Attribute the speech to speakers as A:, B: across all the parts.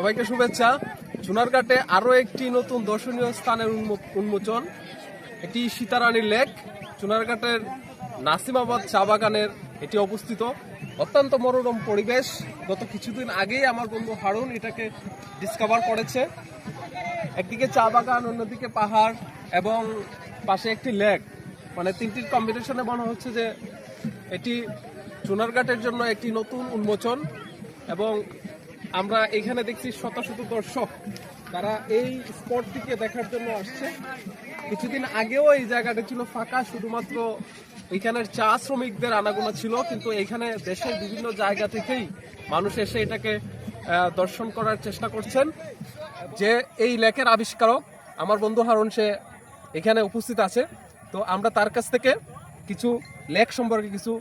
A: সবাইকে শুভেচ্ছা। চুনারঘাটে আরও একটি নতুন দর্শনীয় স্থানের উন্মোচন এটি সীতারানীর লেক। চুনারঘাটের নাসিমাবাদ চা বাগানের এটি অবস্থিত। অত্যন্ত মনোরম পরিবেশ। গত কিছুদিন আগেই আমার বন্ধু হারুন এটাকে ডিসকভার করেছে। একদিকে চা বাগান, অন্যদিকে পাহাড় এবং পাশে একটি লেক। মানে তিনটির কম্বিনেশনে মনে হচ্ছে যে এটি চুনারঘাটের জন্য একটি নতুন উন্মোচন এবং আমরা এখানে দেখছি শত শত দর্শক। তারা এই স্পটটিকে দেখার জন্য আসছে। কিছুদিন আগেও এই জায়গাটা ছিল ফাঁকা, শুধুমাত্র এখানের চা শ্রমিকদের আনাগোনা ছিল, কিন্তু এখানে দেশের বিভিন্ন জায়গা থেকেই মানুষ এসে এটাকে দর্শন করার চেষ্টা করছেন। যে এই লেকের আবিষ্কারক, আমার বন্ধু হারুন, সে এখানে উপস্থিত আছে। তো আমরা তার কাছ থেকে কিছু লেক সম্পর্কে কিছু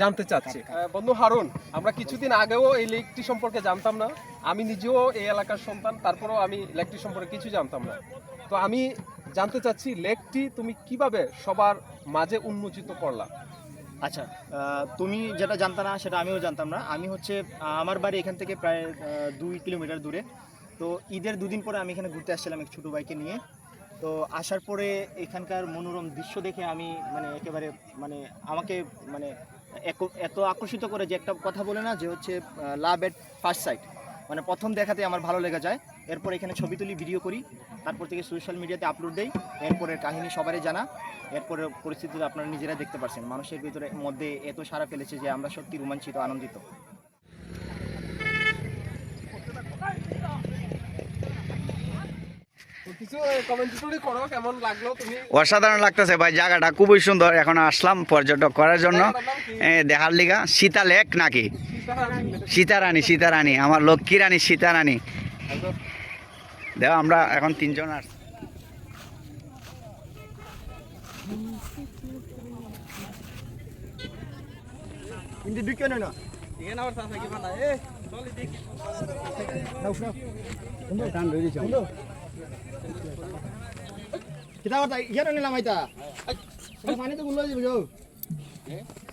A: জানতে চাচ্ছি। বন্ধু হারুন আমরা কিছুদিন আগেও এই লেকটি সম্পর্কে জানতাম না। আমি নিজেও এই এলাকার সন্তান তারপরেও আমি লেকটি সম্পর্কে কিছু জানতাম না। তো আমি জানতে চাচ্ছি লেকটি তুমি কীভাবে সবার মাঝে উন্মোচিত করলা?
B: আচ্ছা তুমি যেটা জানতা না সেটা আমিও জানতাম না। আমি হচ্ছে আমার বাড়ি এখান থেকে প্রায় দুই কিলোমিটার দূরে। তো ঈদের দুদিন পরে আমি এখানে ঘুরতে আসছিলাম এক ছোটো বাইকে নিয়ে। তো আসার পরে এখানকার মনোরম দৃশ্য দেখে আমি মানে একেবারে মানে আমাকে মানে এত আকর্ষিত করে যে একটা কথা বলে না, যে হচ্ছে লাভ এট ফার্স্ট সাইট মানে প্রথম দেখাতে আমার ভালো লেগে যায়। এরপর এখানে ছবি তুলি ভিডিও করি। তারপর থেকে সোশ্যাল মিডিয়াতে আপলোড দেই। এরপরের কাহিনী সবারই জানা। এরপরে পরিস্থিতি আপনারা নিজেরা দেখতে পারছেন। মানুষের ভিতরে মধ্যে এত সারা ফেলেছে যে আমরা সত্যি রোমাঞ্চিত, আনন্দিত
A: তো কিছু কমেন্ট করো কেমন লাগল তুমি
C: অসাধারণ লাগতেছে ভাই জায়গাটা খুবই সুন্দর। এখন আসলাম পর্যটক করার জন্য। দেখার লিগা সীতা লেক নাকি? সীতারানী। সীতারানী আমার লক্ষ্মী রানী সীতারানী। দেখো আমরা এখন তিনজন আস
B: কিন্তু ঢুকে না? kita orang tak iya ni lama kita. Siapa ni tu
A: gula aja bego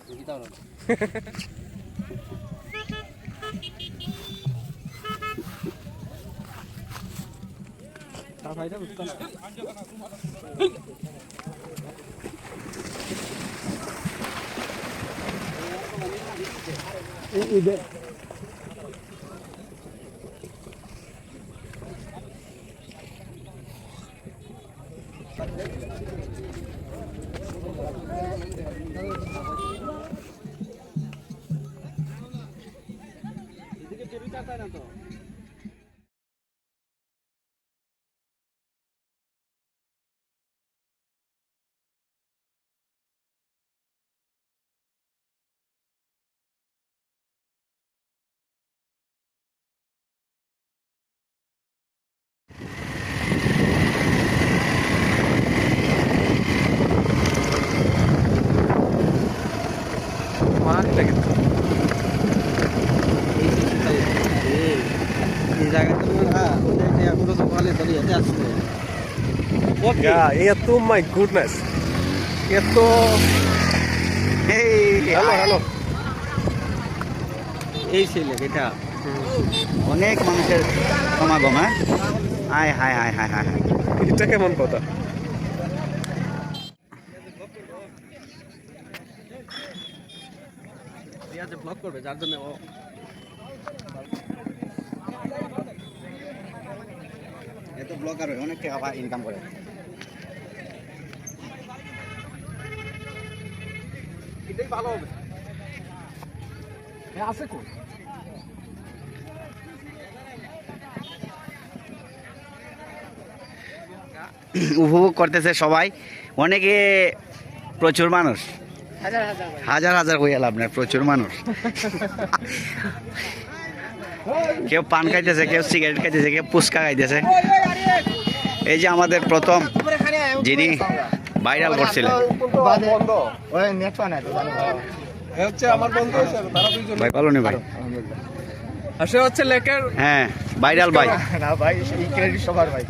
A: kita orang Tapi faedah bukan ini dia. লাগে Yeah, এত মাই গুডনেস এত
C: এই
A: হ্যালো হ্যালো
C: এই ছিল এটা। অনেক মানুষের সমাগম হায় হায় হায় হায় হায় হায়।
A: এটা কেমন কথা? ব্লক করবে যার জন্য ও
C: এত ব্লগার অনেক টাকা ইনকাম করে।
A: এটাই ভালো হবে। হ্যাঁ আছে কোন
C: উপভোগ করতেছে সবাই। অনেকে প্রচুর মানুষ। হাজার হাজার হয়ে গেল আপনার প্রচুর মানুষ। কেউ পান খাইতেছে কেউ সিগারেট খাইতেছে কেউ পুচকা খাইতেছে। এই যে আমাদের প্রথম যিনি ভাইরাল করছিলেন। ভাই ভালো নি ভাই?
A: সে হচ্ছে লেকের
C: হ্যাঁ ভাইরাল ভাই।
B: না ভাই সবার ভাই।